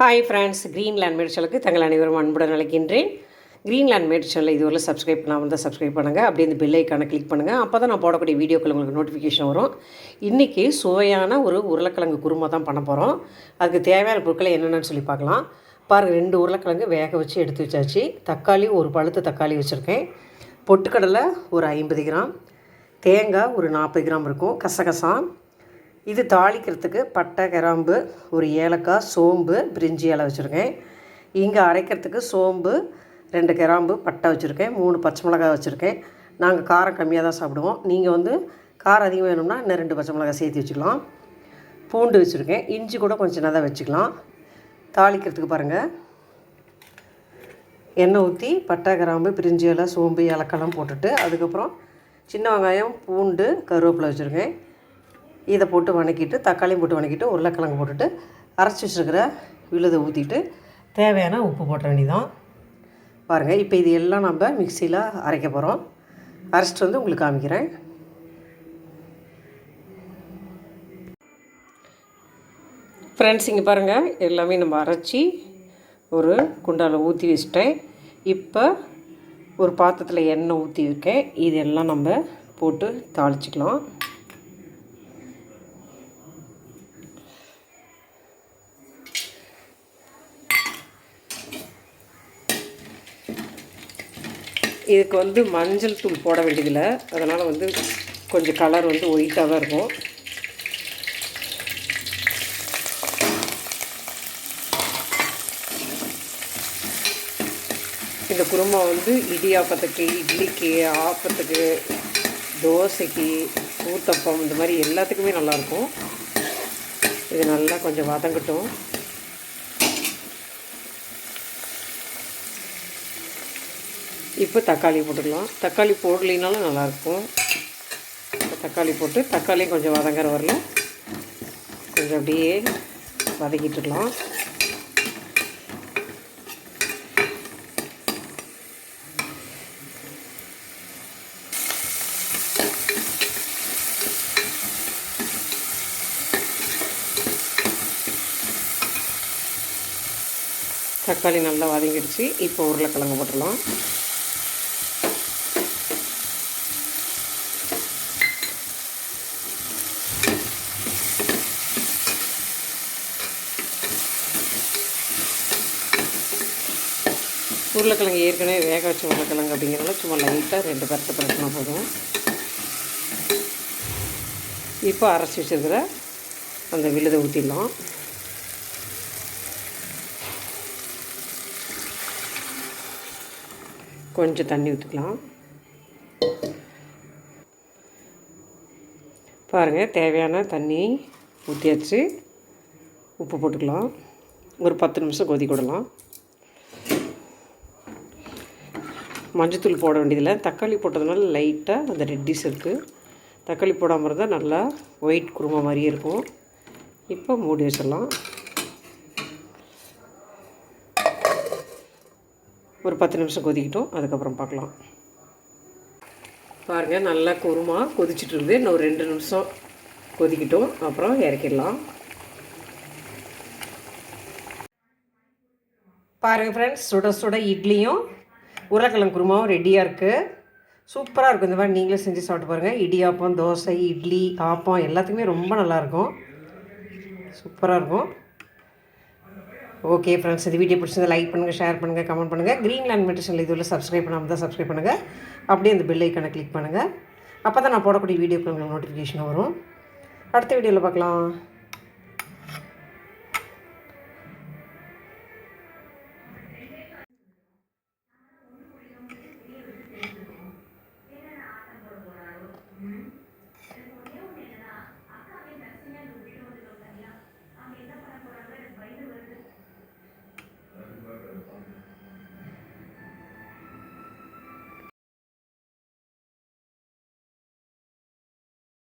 Hi friends Greenland மேடிச்சலுக்கு தங்கள் அனைவரும் அன்புடன் அழைக்கின்றேன். க்ரீன்லேண்ட் மேடிச்சலில் இதுவரை சப்ஸ்கிரைப் பண்ணாமல் தான் சப்ஸ்கிரைப் பண்ணுங்கள் அப்படியே இந்த பெல் ஐக்கானை கிளிக் பண்ணுங்கள் அப்போ தான் நான் போடக்கூடிய வீடியோக்கள் உங்களுக்கு நோட்டிஃபிகேஷன் வரும். இன்றைக்கி சுவையான ஒரு உருளைக்கிழங்கு குருமா தான் பண்ண போகிறோம் அதுக்கு தேவையான பொருட்களை என்னென்னு சொல்லி பார்க்கலாம். பாருங்கள் ரெண்டு உருளைக்கிழங்கு வேக வச்சு எடுத்து வச்சாச்சு. தக்காளி ஒரு பழுத்த தக்காளி வச்சுருக்கேன். பொட்டுக்கடலை ஒரு ஐம்பது கிராம். தேங்காய் ஒரு நாற்பது கிராம் இருக்கும். கசகசா. இது தாளிக்கிறதுக்கு பட்டை கிராம்பு ஒரு ஏலக்காய் சோம்பு பிரிஞ்சி இலை வச்சுருக்கேன். இங்கே அரைக்கிறதுக்கு சோம்பு ரெண்டு கிராம்பு பட்டை வச்சுருக்கேன் மூணு பச்சை மிளகாய் வச்சுருக்கேன். நாங்கள் காரம் கம்மியாக தான் சாப்பிடுவோம். நீங்கள் வந்து காரம் அதிகம் வேணும்னா இன்னும் ரெண்டு பச்சை மிளகாய் சேர்த்து வச்சுக்கலாம். பூண்டு வச்சுருக்கேன். இஞ்சி கூட கொஞ்சம் சின்னதாக வச்சுக்கலாம். தாளிக்கிறதுக்கு பாருங்கள் எண்ணெய் ஊற்றி பட்டை கிராம்பு பிரிஞ்சி இலை சோம்பு ஏலக்காய்லாம் போட்டுட்டு அதுக்கப்புறம் சின்ன வெங்காயம் பூண்டு கருவேப்பிலை வச்சுருக்கேன். இதை போட்டு வணக்கிட்டு தக்காளியும் போட்டு வணக்கிட்டு உருளைக்கிழங்கு போட்டுட்டு அரைச்சி வச்சுருக்கிற விழுதை ஊற்றிட்டு தேவையான உப்பு போட்ட வேண்டியதான் பாருங்கள் இப்போ இது எல்லாம் நம்ம மிக்சியில் அரைக்க போகிறோம் அரைச்சிட்டு வந்து உங்களுக்கு காமிக்கிறேன். ஃப்ரெண்ட்ஸ் இங்கே பாருங்கள் எல்லாமே நம்ம அரைச்சி ஒரு குண்டாவில் ஊற்றி வச்சிட்டேன். இப்போ ஒரு பாத்திரத்தில் எண்ணெய் ஊற்றி இருக்கேன். இதெல்லாம் நம்ம போட்டு தாளிச்சிக்கலாம். இதுக்கு வந்து மஞ்சள் தூள் போட வேண்டியதில்லை. அதனால் வந்து கொஞ்சம் கலர் வந்து ஒயிட்டாக தான் இருக்கும். இந்த குருமா வந்து இடியாப்பத்துக்கு இட்லிக்கு ஆப்பத்துக்கு தோசைக்கு ஊத்தப்பம் இந்த மாதிரி எல்லாத்துக்குமே நல்லாயிருக்கும் இது நல்லா கொஞ்சம் வதங்கட்டும். இப்போ தக்காளி போட்டுக்கலாம். தக்காளி போடலினாலும் நல்லாயிருக்கும். தக்காளி போட்டு தக்காளியும் கொஞ்சம் வதங்குற வரல கொஞ்சம் அப்படியே வதக்கிட்டுக்கலாம் தக்காளி நல்லா வதங்கிடுச்சு. இப்போ உருளைக்கிழங்கு போட்டுடலாம். உருளைக்கிழங்கு ஏற்கனவே வேக வச்ச உருளைக்கிழங்கு அப்படிங்கிறனால சும்மா லைட்டாக ரெண்டு பரத்தை பரட்டினா போதும். இப்போ அரைச்சி வச்சுருக்கிற அந்த விழுதை ஊற்றிடலாம் கொஞ்சம் தண்ணி ஊற்றிக்கலாம் பாருங்கள் தேவையான தண்ணி ஊற்றியாச்சு உப்பு போட்டுக்கலாம். ஒரு பத்து நிமிஷம் கொதி மஞ்சத்தூள் போட வேண்டியதில்லை. தக்காளி போட்டதுனால லைட்டாக அந்த ரெட்டிஸ் இருக்குது தக்காளி போடாமல் இருந்தால் நல்லா ஒயிட் குருமா மாதிரியே இருக்கும். இப்போ மூடி வச்சிடலாம். ஒரு பத்து நிமிஷம் கொதிக்கிட்டோம். அதுக்கப்புறம் பார்க்கலாம். பாருங்கள் நல்லா குருமா கொதிச்சுட்டு இருக்குது. இன்னும் ஒரு ரெண்டு நிமிஷம் கொதிக்கிட்டோம். அப்புறம் இறக்கிடலாம். பாருங்கள் ஃப்ரெண்ட்ஸ் சுட சுட இட்லியும் உருளைக்கிழங்கு குருமாவும் ரெடியாக இருக்குது சூப்பராக இருக்கும். இந்த மாதிரி நீங்களே செஞ்சு சாப்பிட்டு பாருங்கள் இடியாப்பம் தோசை இட்லி ஆப்பம் எல்லாத்துக்குமே ரொம்ப நல்லாயிருக்கும் சூப்பராக இருக்கும். ஓகே ஃப்ரெண்ட்ஸ் இந்த வீடியோ பிடிச்சிருந்தா லைக் பண்ணுங்கள் ஷேர் பண்ணுங்கள் கமெண்ட் பண்ணுங்கள் க்ரீன்லேண்ட் லேண்ட் மெடிஷனில் இதுவில் சப்ஸ்கிரைப் பண்ணாமல் தான் சப்ஸ்கிரைப் பண்ணுங்கள் அப்படியே அந்த பெல் ஐக்கனை கிளிக் பண்ணுங்கள் அப்போ தான் நான் போடக்கூடிய வீடியோக்கு உங்களுக்கு நோட்டிஃபிகேஷன் வரும். அடுத்த வீடியோவில் பார்க்கலாம்.